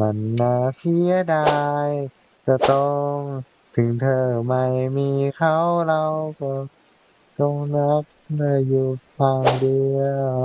มันน่าเสียดาย จะต้องถึงเธอไม่มีเขาเราก็ต้องรักเธออยู่ทางเดียว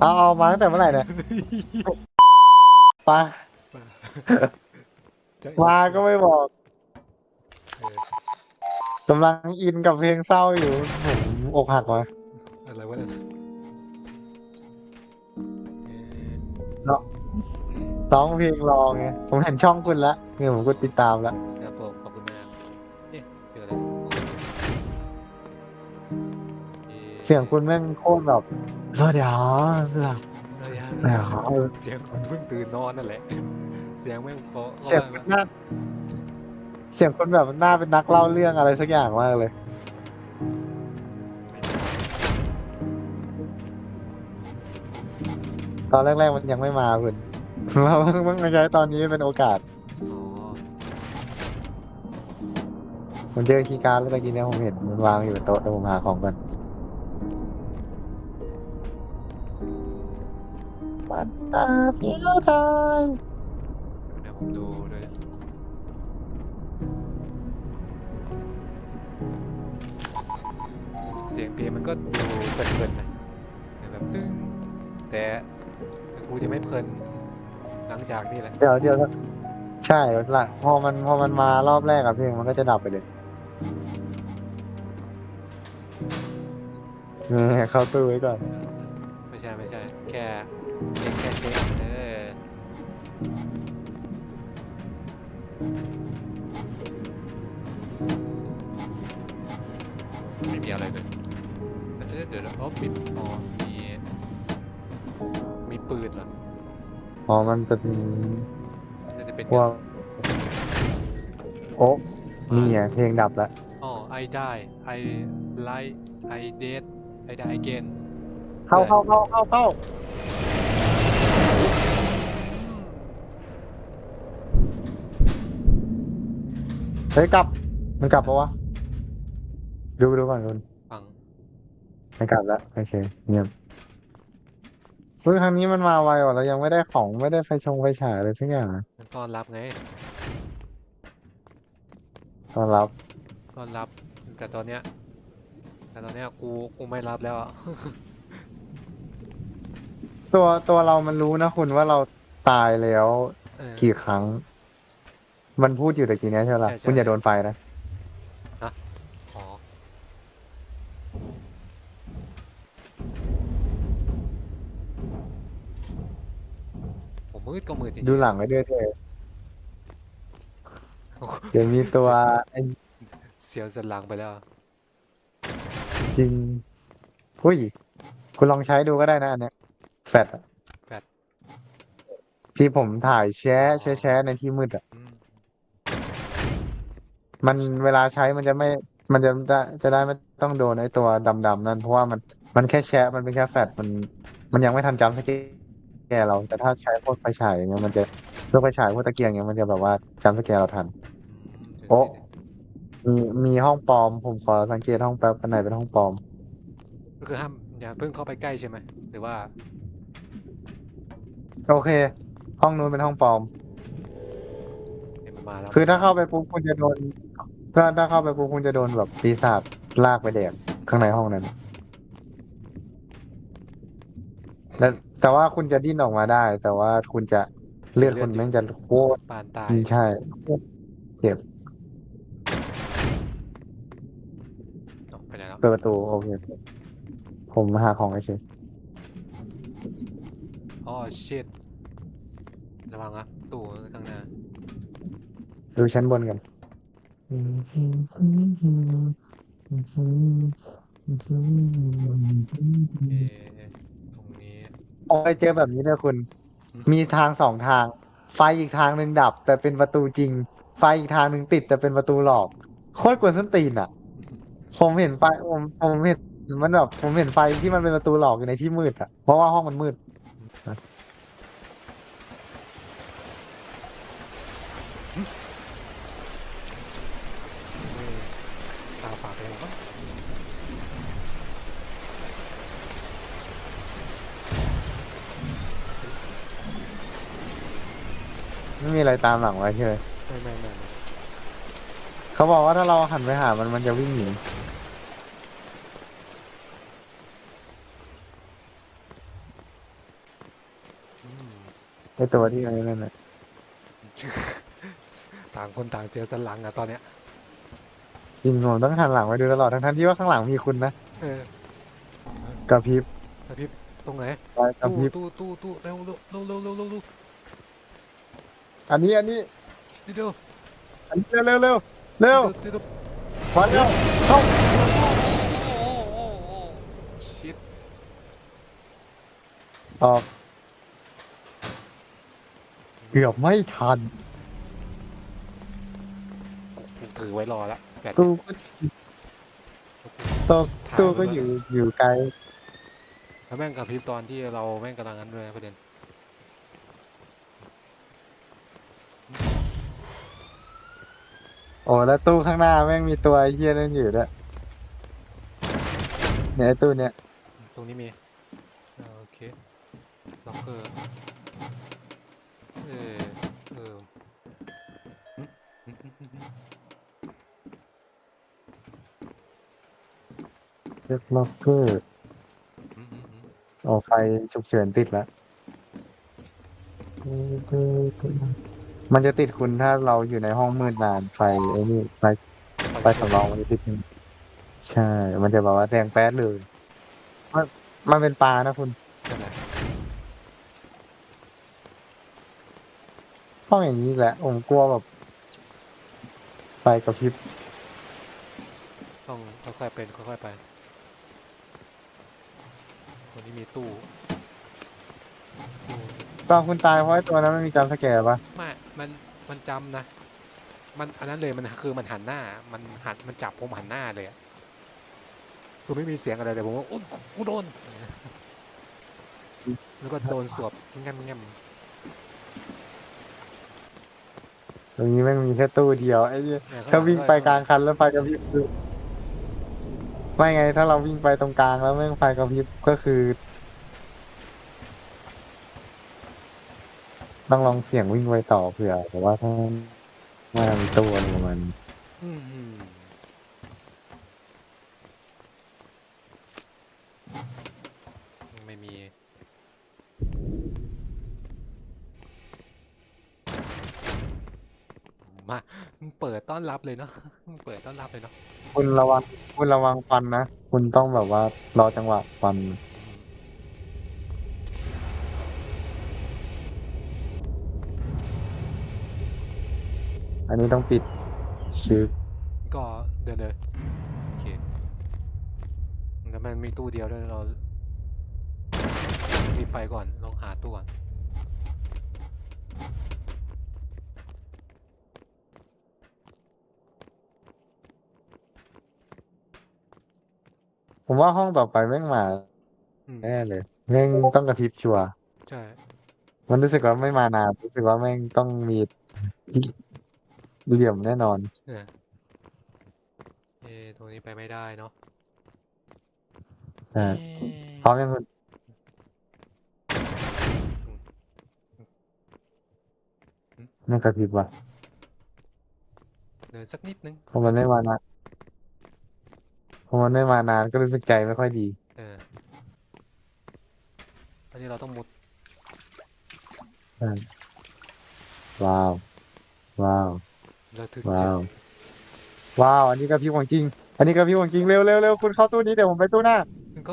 เอาเอามาตั้งแต่เมื่อไหร่เนี่ยไปะจะมาก็ไม่บอกเออกำลังอินกับเพลงเศร้าอยู่ผมอกหักวะอะไรวะเนี่ยเออ ร้องเพลงรอไง ผมเห็นช่องคุณละเนี่ยผมก็ติดตามละครับผมขอบคุณมากเนี่ยเจออะไรอ่อเสียงคุณแม่งโคตรแบบสวัสดีครับสวัสดีครับสวัสดีครับแหม่ครับเสียงคุณเพิ่งตื่นนอนนั่นแหละ เสียงไม่งเพราะเสียงคุณน่าเสียงคุณแบบน่าเป็นนักเล่าเรื่องอะไรสักอย่างมากเลย ตอนแรกๆมันยังไม่มาคุณ เราเพิ่งมาใช้ตอนนี้เป็นโอกาส อ๋อผมเจอคีย์การ์ดแล้วตะกี้เนี่ยผมเห็นมันวางอยู่บนโต๊ะแต่ผมหาของก่อนมันตาเพียวทางเดี๋ยวผมดูด้วยเสียงเพลงมันก็ดูเพลินๆนะแบบตึ้งแต่กูจะไม่เพลิน หลังจากนี่แหละเดี๋ยวเดี๋ยวใช่หลังพอมันพอมันมารอบแรกอะเพลงมันก็จะดับไปเลยเนี่ยเข้าตู้ไว้ก่อน ไม่ใช่ไม่ใช่ แค่เช็คแค่เช็คเออไม่มีอะไรเลยเดี๋ยวเดี๋ยวเดี๋ยวอ๋อมีอ๋อมีมีปืนเหรอ อ๋อมันเป็นน่าจะเป็นพวกโอ๊ะนี่ไงเพลงดับแล้วอ๋อ I die I lie I dead I die again เข้าเข้าเข้าเข้าเข้าเฮ้ยกลับ มันกลับปะวะ ดูดูก่อนคุณฟัง ไม่กลับแล้วโอเคเงียบ เฮ้ยครั้งนี้มันมาไวกว่าเรายังไม่ได้ของไม่ได้ไฟชงไฟฉายอะไรสักอย่างอะมันต้อนรับไงตอนรับต้อนรับ แต่ตอนเนี้ย แต่ตอนเนี้ยกูกูไม่รับแล้วอะตัวตัวเรามันรู้นะคุณว่าเราตายแล้วเออ กี่ครั้ง มันพูดอยู่ตะกี้เนี้ยใช่ไหมล่ะใช่ใช่ คุณอย่าโดนไฟนะ อ๋อ ผ มมืดก็มืดจริงๆดูหลังไว้ด้วยเถอะโอ้โหเดี๋ยวมีตัวไอ้เสียวสันหลังไปแล้วจริงหุ้ยคุณลองใช้ดูก็ได้นะอันเนี้ยแฟดอะแฟลชที่ผมถ่ายแชะอ๋อแชะแชะในที่มืดอะ อืมมันเวลาใช้มันจะไม่ มันจะได้จะได้ไม่ต้องโดนไอ้ตัวดำๆนั่นเพราะว่ามันมันแค่แชะมันเป็นแค่แฟดมัน มันยังไม่ทันจำสเก แกเราแต่ถ้าใช้พวกไฟฉายอย่างเงี้ยมันจะพวกไฟฉายพวกตะเกียงอย่างเงี้ยมันจะแบบว่าจำสแกเราทันอืมเดี๋ยวโอ๊ะสิมีมีห้องปลอม ผมขอสังเกตห้องแป๊บอันไหนเป็นห้องปลอม ก็คือห้ามอย่าเพิ่งเข้าไปใกล้ใช่ไหมหรือว่าโอเค ห้องนู้นเป็นห้องปลอม เห็นมันมาแล้วคือถ้าเข้าไปปุ๊บคุณจะโดนถ้าถ้าเข้าไปปุ๊บคุณจะโดนแบบปีศาจลากไปแดกข้างในห้องนั้น แล้ว แต่ว่าคุณจะดิ้นออกมาได้ แต่ว่าคุณจะเลือดคุณแม่งจะโคตรปานตายใช่โคตรเจ็บเนาะไปไหนแล้วเปิดประตูโอเค ผมหาของไอ้เฉยอ๋อชิตระวังอะตู้ข้างหน้าดูชั้นบนกันเอะตรงนี้ โอ้ยเจอแบบนี้เนี่ยคุณ มีทางสองทาง ไฟอีกทางหนึ่งดับ แต่เป็นประตูจริง ไฟอีกทางหนึ่งติด แต่เป็นประตูหลอก โคตรกวนส้นตีนอะ ผมเห็นไฟผมผมเห็นมันแบบผมเห็นไฟที่มันเป็นประตูหลอกอยู่ในที่มืดอะ เพราะว่าห้องมันมืด เฮ้ยตาฝาดไปแล้วมั้ง ไม่มีอะไรตามหลังไว้ใช่ไหมไม่ไม่ไม่ไม่เขาบอกว่าถ้าเราหันไปหามันมันจะวิ่งหนีอืมไอตัวที่ไอ้นั่นน่ะต่างคนต่างเสียสนหลังอะตอนเนี้ยจริงผมต้องหันหลังไปดูตลอดทั้งๆที่ว่าข้างหลังมีคุณนะเออกระพริบกระพริบตรงไหนไฟกระตู้พริบตู้ตู้ตู้เร็วเร็วเร็วเร็วเร็วเร็วเร็ว อันนี้อันนี้เร็วอันนี้เร็วเร็วเร็วเร็วเร็วเร็วมาเร็วเข้าชิดออกเกือบไม่ทันกูถือไว้รอละแบตตู้ก็ตู้ถ่ายตู้ไว้ก็ก่นอยู่อยู่ไกลแล้วแม่งกระพริบตอนที่เราแม่งกำลังนั้นด้วยนะประเด็น อ้แล้วตู้ข้างหน้าแม่งมีตัวไอ้เฮียนั่นอยู่ด้วยเนี่ยไอ้ตู้เนี้ยตรงนี้มีอ่าโอเคล็อกเกอร์เออเออหึหึหึหึหึเช็คล็อกเกอร์หึหึหึโอ้ไฟฉุกเฉินติดแล้ว มันจะติดคุณถ้าเราอยู่ในห้องมืดนานไฟไอ้นี่ไฟไฟสำรองมันจะติดคุณใช่ มันจะแบบว่าแดงแป๊ดเลย มันมันเป็นปลานะคุณใช่ไหมห้องอย่างนี้แหละผมกลัวแบบไฟกระพริบต้องค่อยๆเป็นค่อยๆไปตรงนี้มีตู้ตู้ ตอนคุณตายเพราะไอ้ตัวนั้นมันมีการสแกนปะไม่ มันมันจำนะ มันอันนั้นเลยมันคือมันหันหน้า มันหันมันจับผมหันหน้าเลยอะคือไม่มีเสียงอะไรเลยผมว่าโอ้ยกูโดน แล้วก็โดนสวบแง่มแง่มตรงนี้แม่งมีแค่ตู้เดียวไอ้เหี้ยเนี่ยข้ถ้าหลัวิ่งไปกลางข้คันแล้วไฟกระพริบคือไม่ไงถ้าเราวิ่งไปตรงกลางแล้วแม่งไฟกระพริบก็คือ ต้องลองเสี่ยงวิ่งไปต่อเผื่อแต่ว่าถ้าว่ามีตู้อะไรประมาณนี้อื้อหือไม่มี มามึงเปิดต้อนรับเลยเนาะมึงเปิดต้อนรับเลยเนาะ คุณระวังคุณระวังฟันนะ คุณต้องแบบว่ารอจังหวะฟัน อั นนี้ต้องปิดชื่อก็เดินเลยโอเคงั้นมันมีตู้เดียวด้วยเรารีบไปก่อนลองหาตู้ก่อนผมว่าห้องต่อไปแม่งมาอืมแน่เลยแม่งต้องกระพริบชัวร์ใช่มันรู้สึกว่าไม่มานานรู้สึกว่าแม่งต้องมี เหลี่ยมแน่นอน เออเอะตรงนี้ไปไม่ได้เนาะใช่เอ๊ะพร้อมยังคุณไม่กระพริบว่ะเดินสักนิดนึงเพราะมันไม่มานานเพราะมันไม่มานานก็รู้สึกใจไม่ค่อยดี เอออันนี้เราต้องมุดว้าว ว้าวเราถึงว้าจะวว้าวอันนี้กระพริบของจริง อันนี้กระพริบของจริงเร็วเร็วเร็วคุณเข้าตู้นี้เดี๋ยวผมไปตู้หน้ามันก็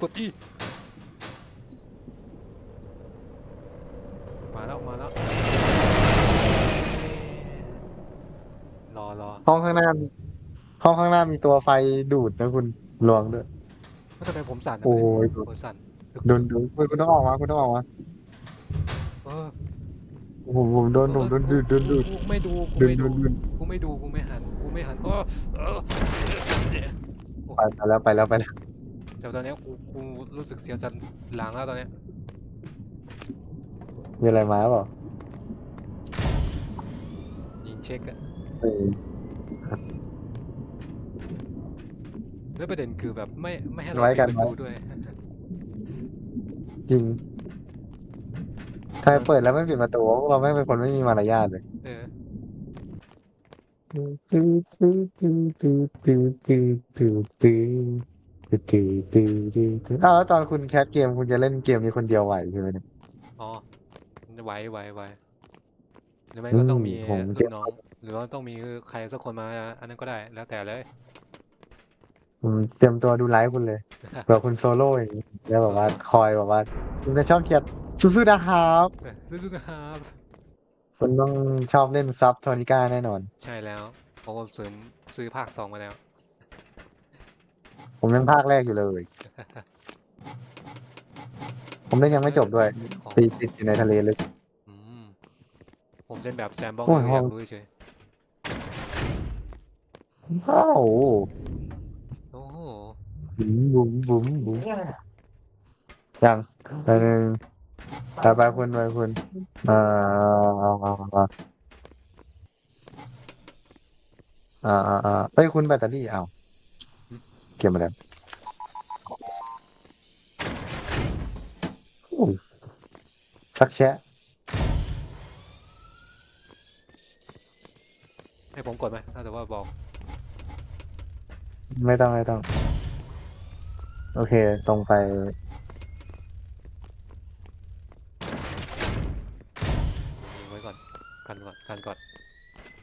กดอีมาแล้วมาแล้วรอรอห้องข้างหน้ามีห้องข้างหน้ามีตัวไฟดูดนะคุณลวงด้วย แล้วทำไมผมสั่นอะโอ้ยโอ้สั่นโดนดูดคุณคุณต้องออกมาคุณต้องออกมาเออ ผมผมโดนผมโดนดูดโดนดูด กูไม่ดูกูโดนไม่ดูดูดดูดกูไม่ดูกูไม่หันกูไม่หันเออเออไปไปแล้วไปแล้วไปแล้วแต่ตอนเนี้ยกูกูรู้สึกเสียวสันหลังแล้วตอนเนี้ยมีอะไรมาเปล่ายิงเช็คอะเออแล้วประเด็นคือแบบไม่ไม่ให้เราไว้กันปิดประตูด้วยจริง ใครเปิดแล้วไม่ปิดประตูพวกเราไม่งเป็นคนไม่มีมารยาทเลยเออตื้อตื้อตื้อตื้อตื้อตื้อตื้อตื้อตื้อตื้อตื้อตื้ออ้าวแล้วตอนคุณแคสเกมคุณจะเล่นเกมนี้คนเดียวไหวใช่ไหมเนี่ย อ๋อไหวไหวไหวหรือไม่ก็ต้องมีอืมผมลูเก็บกน้อง หรือว่าต้องมีใครสักคนมา อันนั้นก็ได้แล้วแต่เลยผมเตรียมตัวดูไลฟ์คุณเลยเผื่อคุณโซโล่อย่างนี้แล้วแบบว่าคอยแบบว่าคุณจะชอบเขียน สู้ๆนะครับซื้อๆครับ คุณต้องชอบเล่นซับโทนิก้าแน่นอน ใช่แล้วเพราะว่าซื้อซื้อภาคสองมาแล้ว ผมยังภาคแรกอยู่เลย ผมเล่นยังไม่จบด้วยของตีติดอยู่ในทะเลลึกอืมผมเล่นแบบแซมบ็อกโอ้ยอยากรู้เฉยอ้าวโอ้โหบุ๋มบุ๋มบุ๋มบุ๋มยังไปหนึ่ง ไปไปคุณไปคุณอ่าอ่าอ่าอ่าอ่าอ่าอ่าเฮ้ยคุณแบตเตอรี่เอาเก็บมาแล้วโอ้สักแชะให้ผมกดไหมถ้าแต่ว่าบอก ไม่ต้องไม่ต้อง โอเค ตรงไป ไว้ก่อนกันก่อนกันก่อน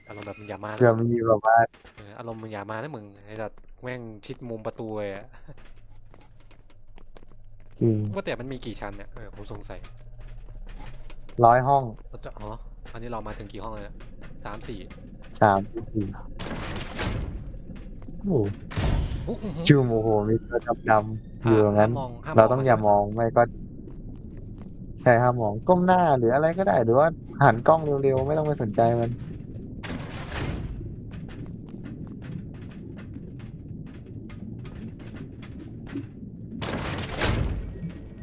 อารมณ์ แบบมึงอย่ามาเพื่อมีแบบว่าเอออารมณ์มึงอย่ามานะมึงไอ้สัตว์แม่งชิดมุมประตูเลยอะจริงว่าแต่มันมีกี่ชั้นเนี่ยเออผมสงสัยร้อยห้องเราจะอ๋ออันนี้เรามาถึงกี่ห้องเลยเนี่ยสามสี่สามสี่โอ้อุ๊ยอื้อหือจูมโอ้โหมีตัวดำๆอยู่ตรงนั้น ห้ามมองห้ามเราต้องมอย่ามองไม่ก็ใช่ห้ามมองก้มหน้าหรืออะไรก็ได้ หรือว่าหันกล้องเร็วๆไม่ต้องไปสนใจมัน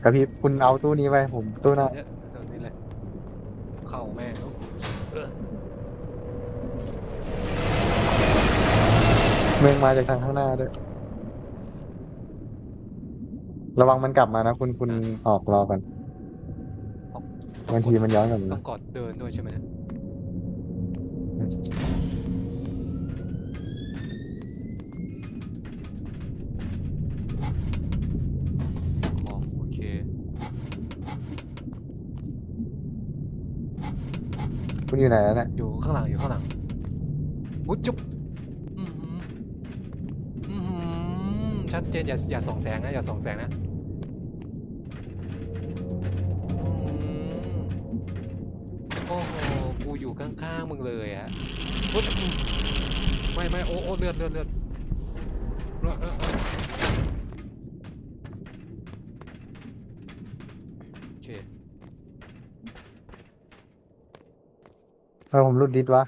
กระพริบคุณเอาตู้นี้ไปผมตู้หน้าเนี่ยตรงนี้เลยเข้าแม่งเออเมืองมาจากทางข้างหน้าด้วย ระวังมันกลับมานะ คุณคุณออกรอกันต้องบางทีมันย้อนกลับต้มาองกดเดินด้วยใช่ไหมเนี่ยของโอเค คุณอยู่ไหนแล้วเนี่ยอยู่ข้างหลังอยู่ข้างหลังอุ๊ยจุ๊บอือหืออือหือชัดเจนอย่าอย่าส่องแสงนะอย่าส่องแสงนะอืมโอ้โหกูอยู่ข้างๆมึงเลยอะโอ๊ยไม่ไม่โอ้โอ้เลือดเลือดเลือดเลือดเออเเออผมรุดดิสวะ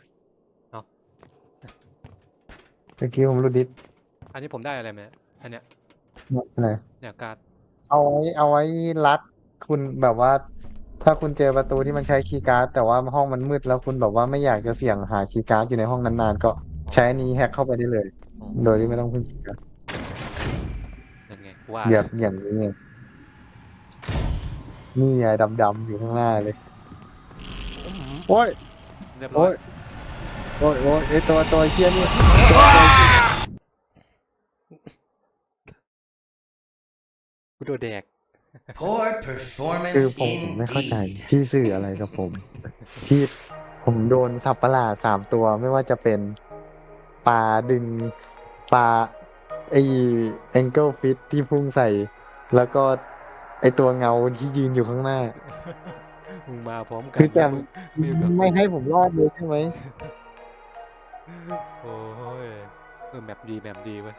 เอ้า เมื่อกี้ผมรุดดิสอันนี้ผมได้อะไรไหมเนี่ยอันเนี้ยไหนเนี่ยการ์ดเอาไว้เอาไว้รัดคุณแบบว่า ถ้าคุณเจอประตูที่มันใช้คีย์การ์ดแต่ว่าห้องมันมืดแล้วคุณแบบว่าไม่อยากจะเสี่ยงหาคีย์การ์ดอยู่ในห้องนานๆก็ใช้อันนี้แฮกเข้าไปได้เลย อ๋อโดยที่ไม่ต้องพึ่งคีย์การ์ดนั่นไงว่าเหยียบอย่างนี้ไงนี่ไงดำๆอยู่ข้างหน้าเลยอื้อหือโอ้ย เรียบร้อโอ้ยยโอ้ยโอ้ยไอตัวตัวเคี้ยนี่กูโดนแดก Poor คือ performance ผมผมไม่เข้าใจ indeed. พี่สื่ออะไรกับผม พี่ผมโดนสับประหลาดสามตัวไม่ว่าจะเป็นปลาดึงปลาไอแองเกิลฟิตที่พุ่งใส่ แล้วก็ไอตัวเงาที่ยืนอยู่ข้างหน้า มึงมาพร้อมกัคือแกนะมึงมีกับไม่ให้ผมรอดเลยใช่ไหมโอ้ยเออแมปดีแมปดีเว้ย